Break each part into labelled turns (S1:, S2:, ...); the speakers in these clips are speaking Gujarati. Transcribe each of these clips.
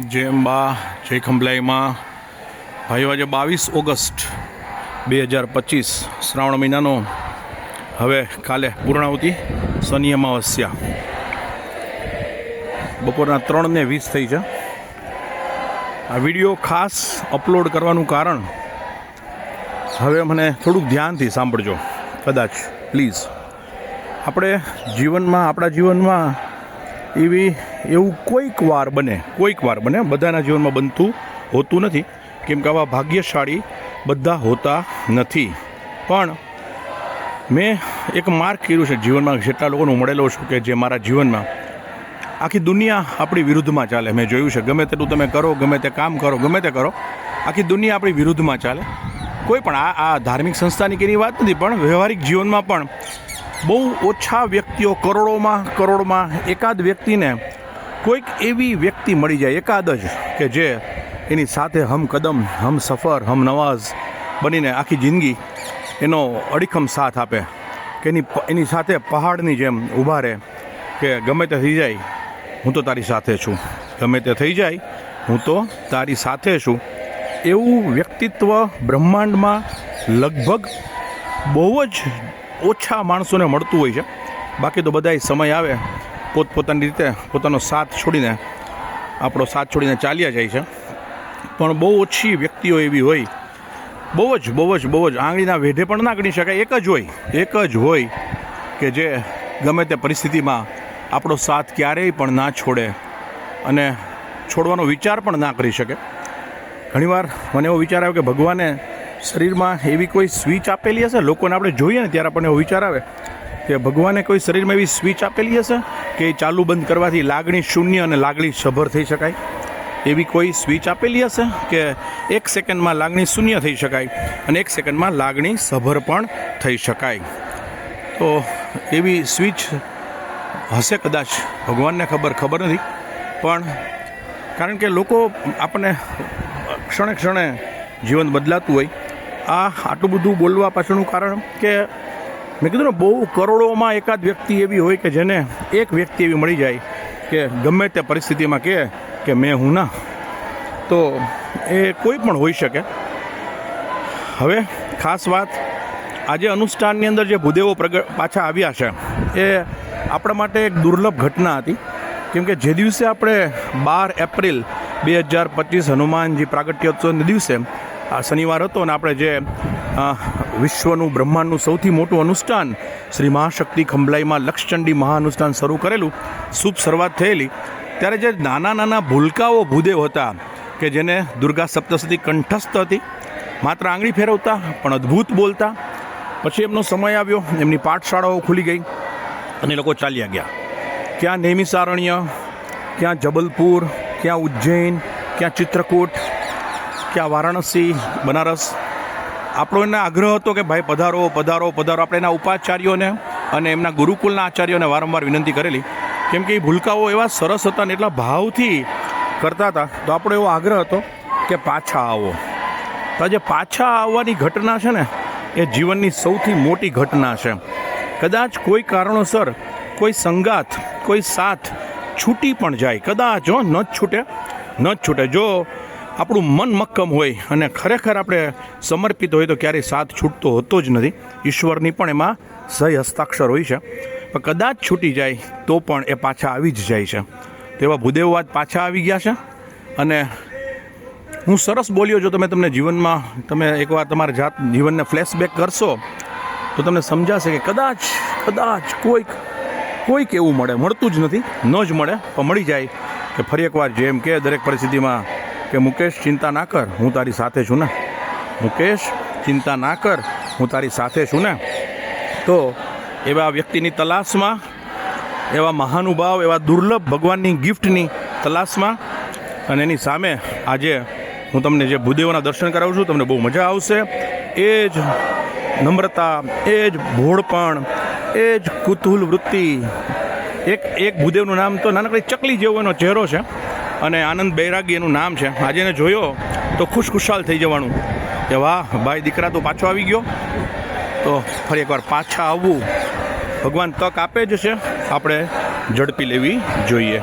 S1: જય અંબા, જય ખંભલાઈમાં. ભાઈઓ આજે બાવીસ ઓગસ્ટ બે હજાર પચીસ, શ્રાવણ મહિનાનો. હવે કાલે પૂર્ણાવતિ શનિ અમાવસ્યા. બપોરના ત્રણ ને વીસ થઈ છે. આ વીડિયો ખાસ અપલોડ કરવાનું કારણ, હવે મને થોડુંક ધ્યાનથી સાંભળજો. કદાચ, પ્લીઝ. આપણે જીવનમાં, આપણા જીવનમાં એવી એવું કોઈક વાર બને, કોઈક વાર બને, બધાના જીવનમાં બનતું હોતું નથી. કેમ કે આવા ભાગ્યશાળી બધા હોતા નથી. પણ મેં એક માર્ક કર્યું છે જીવનમાં, જેટલા લોકોનું મળેલો છું કે જે મારા જીવનમાં. આખી દુનિયા આપણી વિરુદ્ધમાં ચાલે. મેં જોયું છે, ગમે તેટલું તમે કરો, ગમે તે કામ કરો, ગમે તે કરો, આખી દુનિયા આપણી વિરુદ્ધમાં ચાલે. કોઈ પણ આ આ ધાર્મિક સંસ્થાની કે એની વાત નથી, પણ વ્યવહારિક જીવનમાં પણ બહુ ઓછા વ્યક્તિઓ કરોડોમાં, કરોડમાં એકાદ વ્યક્તિને કોઈક એવી વ્યક્તિ મળી જાય, એકાદ જ કે જે એની સાથે હમ કદમ, હમ સફર, હમ નવાઝ બનીને આખી જિંદગી એનો અડીખમ સાથ આપે, કે એની એની સાથે પહાડની જેમ ઊભા રહે, કે ગમે તે થઈ જાય, હું તો તારી સાથે છું. ગમે તે થઈ જાય, હું તો તારી સાથે છું. એવું વ્યક્તિત્વ બ્રહ્માંડમાં લગભગ બહુ જ ઓછા માણસોને મળતું હોય છે. બાકી તો બધાય સમય આવે, પોતપોતાની રીતે પોતાનો સાથ છોડીને, આપણો સાથ છોડીને ચાલ્યા જાય છે. પણ બહુ ઓછી વ્યક્તિઓ એવી હોય, બહુ જ બહુ જ બહુ જ આંગળીના વેઢે પણ ના ગણી શકાય. એક જ હોય, એક જ હોય કે જે ગમે તે પરિસ્થિતિમાં આપણો સાથ ક્યારેય પણ ના છોડે અને છોડવાનો વિચાર પણ ના કરી શકે. ઘણીવાર મને એવો વિચાર આવ્યો કે ભગવાને શરીરમાં એવી કોઈ સ્વિચ આપેલી હશે? લોકોને આપણે જોઈએ ને ત્યારે આપણને એવો વિચાર આવે કે ભગવાને કોઈ શરીરમાં એવી સ્વિચ આપેલી હશે કે ચાલુ બંધ કરવાથી લાગણી શૂન્ય અને લાગણી સભર થઈ શકાય? એવી કોઈ સ્વિચ આપેલી હશે કે એક સેકન્ડમાં લાગણી શૂન્ય થઈ શકાય અને એક સેકન્ડમાં લાગણી સભર પણ થઈ શકાય? તો એવી સ્વિચ હશે કદાચ? ભગવાનને ખબર ખબર નથી. પણ કારણ કે લોકો આપણને ક્ષણે ક્ષણે જીવન બદલાતું હોય આ આટલું બધું બોલવા પાછળનું કારણ કે મેં કીધું ને, બહુ કરોડોમાં એકાદ વ્યક્તિ એવી હોય કે જેને એક વ્યક્તિ એવી મળી જાય કે ગમે તે પરિસ્થિતિમાં કહે કે મેં હું ના. તો એ કોઈ પણ હોઈ શકે. હવે ખાસ વાત, આજે અનુષ્ઠાનની અંદર જે ભૂદેવો પ્રગ, પાછા આવ્યા છે, એ આપણા માટે એક દુર્લભ ઘટના હતી. કેમ કે જે દિવસે આપણે બાર એપ્રિલ બે હજાર પચીસ હનુમાનજી પ્રાગટ્યોત્સવના દિવસે આ શનિવાર હતો અને આપણે જે વિશ્વનું બ્રહ્માંડનું સૌથી મોટું અનુષ્ઠાન શ્રી મહાશક્તિ ખંભલાઈમાં લક્ષચંડી મહાઅનુષ્ઠાન શરૂ કરેલું, શુભ શરૂઆત થયેલી. ત્યારે જે નાના નાના ભૂલકાઓ ભૂદેવ હતા, કે જેને દુર્ગા સપ્તશતી કંઠસ્થ હતી, માત્ર આંગળી ફેરવતા, પણ અદ્ભુત બોલતા, પછી એમનો સમય આવ્યો, એમની પાઠશાળાઓ ખુલી ગઈ, અને લોકો ચાલ્યા ગયા. ક્યાં નૈમિસારણ્ય, ક્યાં જબલપુર, ક્યાં ઉજ્જૈન, ક્યાં ચિત્રકૂટ ક્યાં વારાણસી, બનારસ, આપણો એને આગ્રહ હતો કે ભાઈ પધારો પધારો પધારો. આપણે એના ઉપાચાર્યોને અને એમના ગુરુકુલના આચાર્યોને વારંવાર વિનંતી કરેલી. કેમ કે એ ભૂલકાઓ એવા સરસ હતા ને એટલા ભાવથી કરતા હતા. તો આપણો એવો આગ્રહ હતો કે પાછા આવો. તો આજે પાછા આવવાની ઘટના છે ને, એ જીવનની સૌથી મોટી ઘટના છે. કદાચ કોઈ કારણોસર કોઈ સંગાત, કોઈ સાથ છૂટી પણ જાય. કદાચ જો ન જ છૂટે, ન જ છૂટે. જો આપણું મન મક્કમ હોય અને ખરેખર આપણે સમર્પિત હોય તો ક્યારેય સાથ છૂટતો હોતો જ નથી. ઈશ્વરની પણ એમાં સહી હસ્તાક્ષર હોય છે. પણ કદાચ છૂટી જાય તો પણ એ પાછા આવી જ જાય છે. તેવા ભૂદેવવાદ પાછા આવી ગયા છે. અને હું સરસ બોલ્યો, જો તમે તમને જીવનમાં, તમે એકવાર તમારા જાત, જીવનને ફ્લેશબેક કરશો, તો તમને સમજાશે કે કદાચ કદાચ કોઈક કોઈક એવું મળે. મળતું જ નથી, ન જ મળે, પણ મળી જાય કે ફરી એકવાર જેમ કે દરેક પરિસ્થિતિમાં કે મુકેશ, ચિંતા ના કર, હું તારી સાથે છું ને. મુકેશ, ચિંતા ના કર, હું તારી સાથે છું ને. તો એવા વ્યક્તિની તલાશમાં, એવા મહાનુભાવ, એવા દુર્લભ ભગવાનની ગિફ્ટની તલાશમાં અને એની સામે આજે હું તમને જે ભૂદેવોના દર્શન કરાવું છું, તમને બહુ મજા આવશે. એ જ નમ્રતા, એ જ ભોળપણ, એ જ કુતૂહલ વૃત્તિ. એક એક ભૂદેવનું નામ તો નાનકડી ચકલી જેવો એનો ચહેરો છે. અને આનંદ બૈરાગી એનું નામ છે. આજે એને જોયો તો ખુશખુશાલ થઈ જવાનું. કે વાહ, ભાઈ દીકરા તો પાછો આવી ગયો. તો ફરી એકવાર પાછા આવવું. ભગવાન તક આપે જ છે. આપણે ઝડપી લેવી જોઈએ.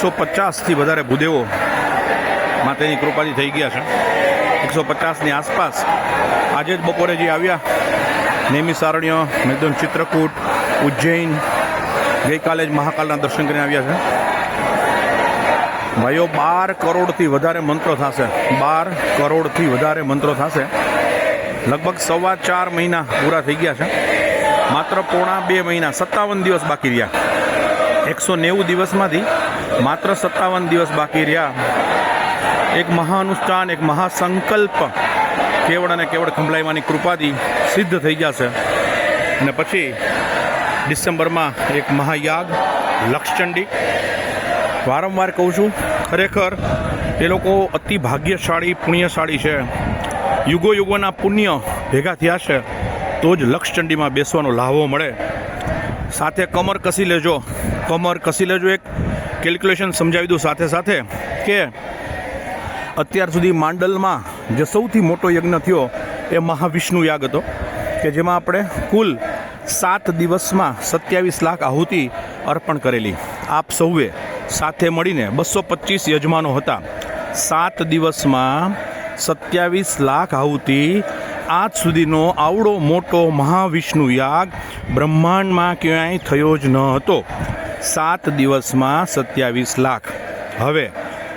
S1: એકસો પચાસથી વધારે ભૂદેવો માતાની કૃપાથી થઈ ગયા છે. એકસો પચાસની આસપાસ આજે જ બપોરે જે આવ્યા, નેમી સારણ્ય મેદન ચિત્રકૂટ, ઉજ્જૈન, ગઈકાલે જ મહાકાલના દર્શન કરીને આવ્યા છે. ભાઈઓ, બાર કરોડથી વધારે મંત્રો થશે. બાર કરોડથી વધારે મંત્રો થશે. લગભગ સવા ચાર મહિના પૂરા થઈ ગયા છે. માત્ર પોણા બે મહિના, સત્તાવન દિવસ બાકી રહ્યા. એકસો નેવું દિવસમાંથી માત્ર સત્તાવન દિવસ બાકી રહ્યા. એક મહાનુષ્ઠાન એક મહાસંકલ્પ કેવળ અને કેવળ ખંભલાઈમાંની કૃપાથી સિદ્ધ થઈ જશે. અને પછી ડિસેમ્બરમાં એક મહાયાગ, લક્ષચંડી. વારંવાર કહું છું, ખરેખર એ લોકો અતિ ભાગ્યશાળી, પુણ્યશાળી છે. યુગો યુગોના પુણ્ય ભેગા થયા છે, તો જ લક્ષચંડીમાં બેસવાનો લાહવો મળે. સાથે કમર કસી લેજો. કમર કસી લેજો એક કેલ્ક્યુલેશન સમજાવી દઉં સાથે સાથે કે અત્યાર સુધી માંડલમાં જે સૌથી મોટો યજ્ઞ થયો એ મહાવિષ્ણુ યાગ હતો, કે જેમાં આપણે કુલ સાત દિવસમાં સત્યાવીસ લાખ આહુતિ અર્પણ કરેલી. આપ સૌએ સાથે મળીને બસો પચીસ યજમાનો હતા. સાત દિવસમાં સત્યાવીસ લાખ આહુતિ, આજ સુધીનો આવડો મોટો મહાવિષ્ણુ યાગ બ્રહ્માંડમાં ક્યાંય થયો જ ન હતો. સાત દિવસમાં સત્યાવીસ લાખ. હવે,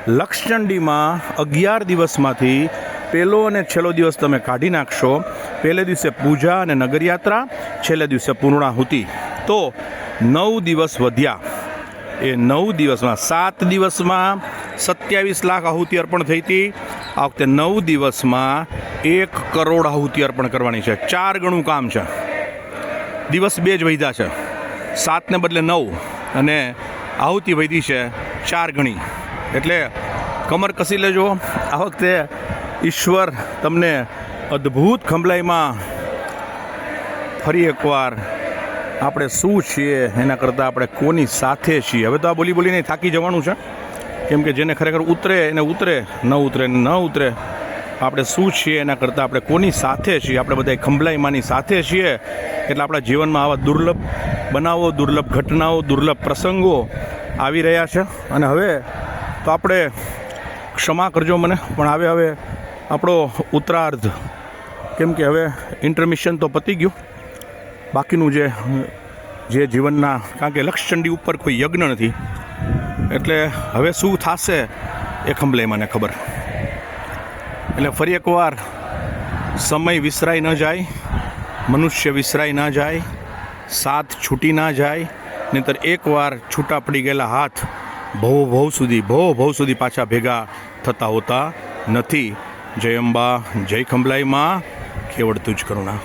S1: લક્ષચંડીમાં અગિયાર દિવસમાંથી પહેલો અને છેલ્લો દિવસ તમે કાઢી નાખશો. પહેલે દિવસે પૂજા અને નગરયાત્રા, છેલ્લે દિવસે પૂર્ણાહુતિ. તો નવ દિવસ વધ્યા. એ નવ દિવસમાં, સાત દિવસમાં સત્યાવીસ લાખ આહુતિ અર્પણ થઈ હતી. આ વખતે નવ દિવસમાં એક કરોડ આહુતિ અર્પણ કરવાની છે. ચાર ગણું કામ છે. દિવસ બે જ વૈધા છે. સાતને બદલે નવ. અને આહુતિ વૈધી છે ચાર ગણી. એટલે કમર કસી લેજો. આ વખતે ઈશ્વર તમને અદ્ભુત ખંભલાઈમાં ફરી એકવાર આપણે શું છીએ, એના કરતાં આપણે કોની સાથે છીએ? હવે તો આ બોલી બોલીને થાકી જવાનું છે. કેમ કે જેને ખરેખર ઉતરે, એને ઉતરે, ન ઉતરે ન ઉતરે. આપણે શું છીએ, એના કરતાં આપણે કોની સાથે છીએ? આપણે બધા ખંભલાઈમાંની સાથે છીએ. એટલે આપણા જીવનમાં આવા દુર્લભ બનાવો, દુર્લભ ઘટનાઓ, દુર્લભ પ્રસંગો આવી રહ્યા છે. અને હવે તો આપણે ક્ષમા કરજો મને, પણ હવે હવે આપણો ઉત્તરાર્ધ, કેમ કે હવે ઇન્ટરમિશન તો પતી ગયું. બાકીનું જે જે જીવનના, કારણ કે લક્ષચંડી ઉપર કોઈ યજ્ઞ નથી. એટલે હવે શું થશે એ ખંભલે મને ખબર. એટલે ફરી એકવાર સમય વિસરાઈ ન જાય, મનુષ્ય વિસરાઈ ન જાય સાથ છૂટી ના જાય, નહીતર એકવાર છૂટા પડી ગયેલા હાથ ભવ ભવ સુધી, ભવ ભવ સુધી પાછા ભેગા થતા હોતા નથી. જય અંબા, જય ખંભલાઈમાં માં જ કરુણા.